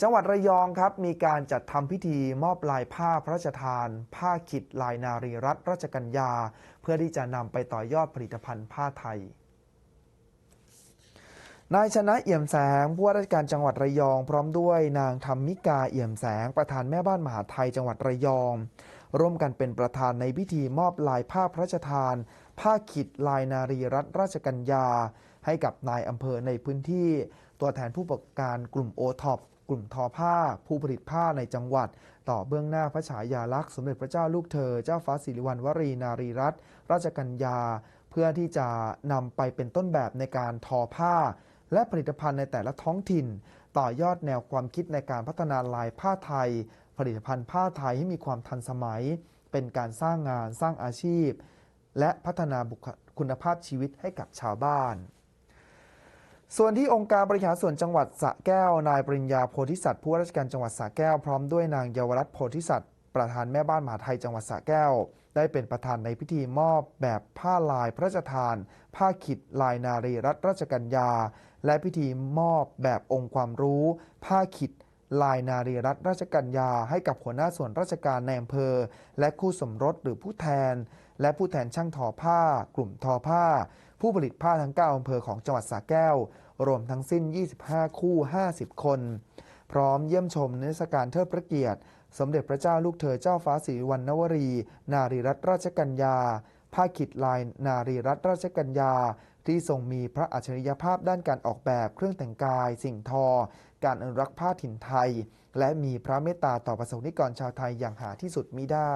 จังหวัดระยองครับมีการจัดทำพิธีมอบลายผ้าพระราชทาน ผ้าขิดลายนารีรัตนราชกัญญา เพื่อที่จะนำไปต่อยอดผลิตภัณฑ์ผ้าไทยนายชนะเอี่ยมแสงผู้ว่าราชการจังหวัดระยอง พร้อมด้วยนางธรรมิกาเอี่ยมแสง ประธานแม่บ้านมหาไทยจังหวัดระยอง ร่วมกันเป็นประธานในพิธีมอบลายผ้าพระราชทาน ผ้าขิดลายนารีรัตนราชกัญญา ให้กับนายอำเภอในพื้นที่ ตัวแทนผู้ประกอบการกลุ่มโอท็อป กลุ่มทอผ้า ผู้ผลิตผ้าในจังหวัด ต่อเบื้องหน้าพระฉายาลักษณ์สมเด็จพระเจ้าลูกเธอ เจ้าฟ้าสิริวัณวรีนารีรัตน์ราชกัญญา เพื่อที่จะนำไปเป็นต้นแบบในการทอผ้า และผลิตภัณฑ์ในแต่ละท้องถิ่น ต่อยอดแนวความคิดในการพัฒนาลายผ้าไทย ผลิตภัณฑ์ผ้าไทยให้มีความทันสมัย เป็นการสร้างงานสร้างอาชีพ และพัฒนาบุคคุณภาพชีวิตให้กับชาวบ้าน ส่วนที่องค์การบริหารส่วนจังหวัดสระแก้วนายปริญญาโพธิสัตว์ผู้ว่าราชการจังหวัดสระแก้วพร้อมด้วยนางเยาวรัตน์โพธิสัตว์ประธานแม่บ้านมหาไทยจังหวัดสระแก้ว ได้เป็นประธานในพิธีมอบแบบผ้าลายพระราชทาน ผ้าขิดลายนารีรัตราชกัญญา และพิธีมอบแบบองค์ความรู้ ผ้าขิดลายนารีรัตราชกัญญา ให้กับหัวหน้าส่วนราชการในอำเภอ และคู่สมรสหรือผู้แทน และผู้แทนช่างทอผ้า กลุ่มทอผ้า ผู้ผลิตผ้าทั้ง 9อำเภอของจังหวัดสระแก้ว รวมทั้งสิ้น 25 คู่ 50 คน พร้อมเยี่ยมชมนิทรรศการเทิดพระเกียรติ สมเด็จพระเจ้าลูกเธอเจ้าฟ้าสิริวัณณวรี นารีรัตนราชกัญญาผ้าขิดลายนารีรัตนราชกัญญา ที่ทรงมีพระอัจฉริยภาพด้านการออกแบบเครื่องแต่งกาย สิ่งทอ การอนุรักษ์ผ้าถิ่นไทย และมีพระเมตตาต่อประสบนิกรชาวไทยอย่างหาที่สุดมิได้